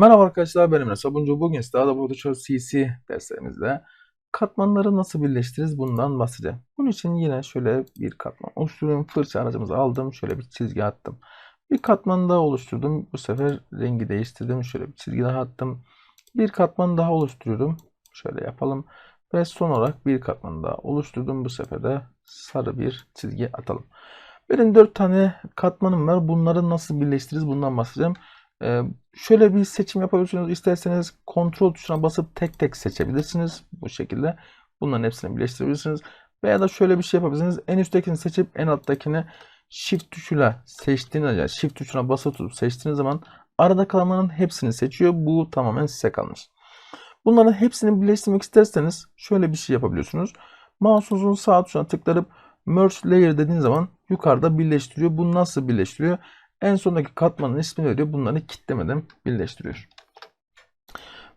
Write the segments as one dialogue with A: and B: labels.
A: Merhaba arkadaşlar benim Enes Sabuncu. Bugün size Photoshop CC derslerimizde katmanları nasıl birleştiririz bundan bahsedeceğim. Bunun için yine şöyle bir katman oluşturuyorum. Fırça aracımızı aldım. Şöyle bir çizgi attım. Bir katman daha oluşturdum. Bu sefer rengi değiştirdim. Şöyle bir çizgi daha attım. Bir katman daha oluşturuyorum. Şöyle yapalım. Ve son olarak bir katman daha oluşturdum. Bu sefer de sarı bir çizgi atalım. Benim 4 tane katmanım var. Bunları nasıl birleştiririz bundan bahsedeceğim. Ee, şöyle bir seçim yapabilirsiniz. İsterseniz kontrol tuşuna basıp tek tek seçebilirsiniz. Bu şekilde bunların hepsini birleştirebilirsiniz. Veya da şöyle bir şey yapabilirsiniz. En üsttekini seçip en alttakini shift tuşuyla seçtiğiniz yani shift tuşuna basılı tutup seçtiğiniz zaman arada kalanların hepsini seçiyor. Bu tamamen size kalmış. Bunların hepsini birleştirmek isterseniz şöyle bir şey yapabiliyorsunuz. Mouse'unuzun sağ tuşuna tıklayıp merge layer dediğiniz zaman yukarıda birleştiriyor. Bu nasıl birleştiriyor? En sondaki katmanın ismini veriyor. Bunları kitlemeden birleştiriyor.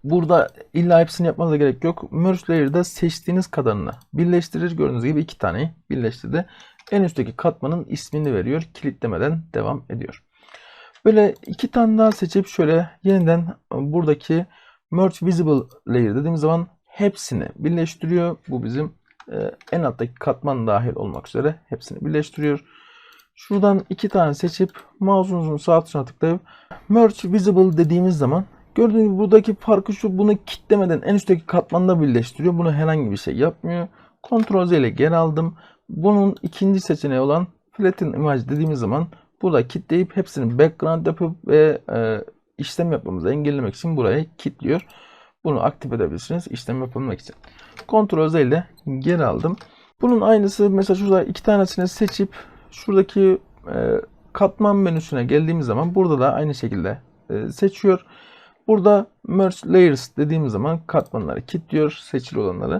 A: Burada illa hepsini yapmanıza gerek yok. Merge Layer'da seçtiğiniz kadarını birleştirir. Gördüğünüz gibi iki taneyi birleştirdi. En üstteki katmanın ismini veriyor. Kilitlemeden devam ediyor. Böyle iki tane daha seçip şöyle yeniden buradaki Merge Visible Layer dediğimiz zaman hepsini birleştiriyor. Bu bizim e, en alttaki katman dahil olmak üzere hepsini birleştiriyor. Şuradan iki tane seçip mouse'unuzun sağ tuşuna tıklayıp Merge Visible dediğimiz zaman gördüğünüz gibi buradaki farkı şu bunu kitlemeden en üstteki katmanda birleştiriyor. Bunu herhangi bir şey yapmıyor. Ctrl Z ile geri aldım. Bunun ikinci seçeneği olan Flatten Image dediğimiz zaman burada kitleyip hepsini background yapıp ve e, işlem yapmamızı engellemek için buraya kilitliyor. Bunu aktif edebilirsiniz işlem yapabilmek için. Ctrl Z ile geri aldım. Bunun aynısı mesela şurada iki tanesini seçip şuradaki e, katman menüsüne geldiğimiz zaman burada da aynı şekilde e, seçiyor. Burada Merge Layers dediğimiz zaman katmanları kilitliyor seçili olanları.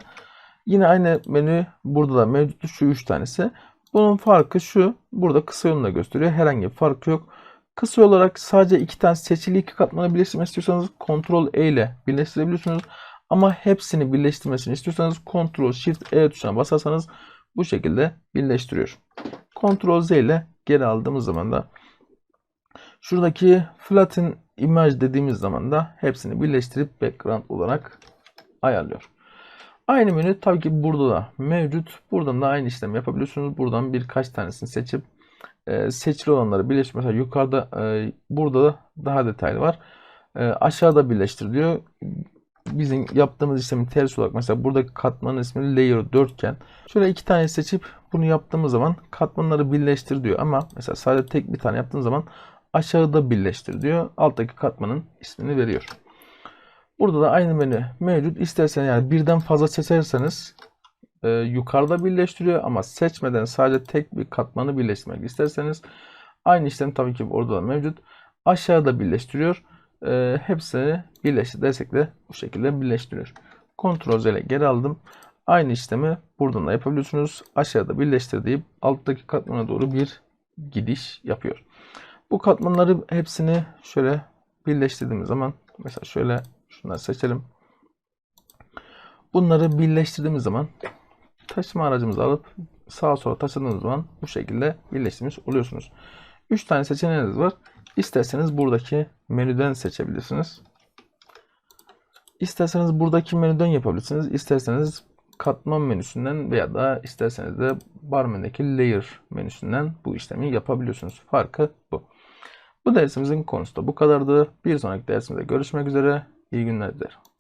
A: Yine aynı menü burada da mevcut şu üç tanesi. Bunun farkı şu. Burada kısa yolunu da gösteriyor. Herhangi bir fark yok. Kısa olarak sadece iki tane seçili iki katmanı birleştirmek istiyorsanız Ctrl E ile birleştirebiliyorsunuz. Ama hepsini birleştirmesini istiyorsanız Ctrl Shift E tuşuna basarsanız bu şekilde birleştiriyor. Ctrl Z ile geri aldığımız zaman da şuradaki flatten image dediğimiz zaman da hepsini birleştirip background olarak ayarlıyor. Aynı menü tabii ki burada da mevcut. Buradan da aynı işlemi yapabiliyorsunuz. Buradan birkaç tanesini seçip e, seçili olanları birleştir. Mesela yukarıda e, burada da daha detaylı var. E, aşağıda birleştir Bizim yaptığımız işlemin tersi olarak mesela buradaki katmanın ismi layer 4 iken şöyle iki tane seçip bunu yaptığımız zaman katmanları birleştir diyor. Ama mesela sadece tek bir tane yaptığın zaman aşağıda birleştir diyor. Alttaki katmanın ismini veriyor. Burada da aynı menü mevcut. İsterseniz yani birden fazla seçerseniz e, yukarıda birleştiriyor ama seçmeden sadece tek bir katmanı birleştirmek isterseniz aynı işlem tabii ki orada da mevcut. Aşağıda birleştiriyor. E, hepsini birleştir desek de bu şekilde birleştiriyor. Ctrl Z ile geri aldım. Aynı işlemi buradan da yapabiliyorsunuz. Aşağıda birleştir deyip alttaki katmana doğru bir gidiş yapıyor. Bu katmanları hepsini şöyle birleştirdiğimiz zaman mesela şöyle şunları seçelim. Bunları birleştirdiğimiz zaman taşıma aracımızı alıp sağa sola taşıdığınız zaman bu şekilde birleştirmiş oluyorsunuz. 3 tane seçeneğiniz var. İsterseniz buradaki menüden seçebilirsiniz. İsterseniz buradaki menüden yapabilirsiniz. İsterseniz katman menüsünden veya da isterseniz de bar menüdeki layer menüsünden bu işlemi yapabiliyorsunuz. Farkı bu. Bu dersimizin konusu da bu kadardı. Bir sonraki dersimizde görüşmek üzere. İyi günler dilerim.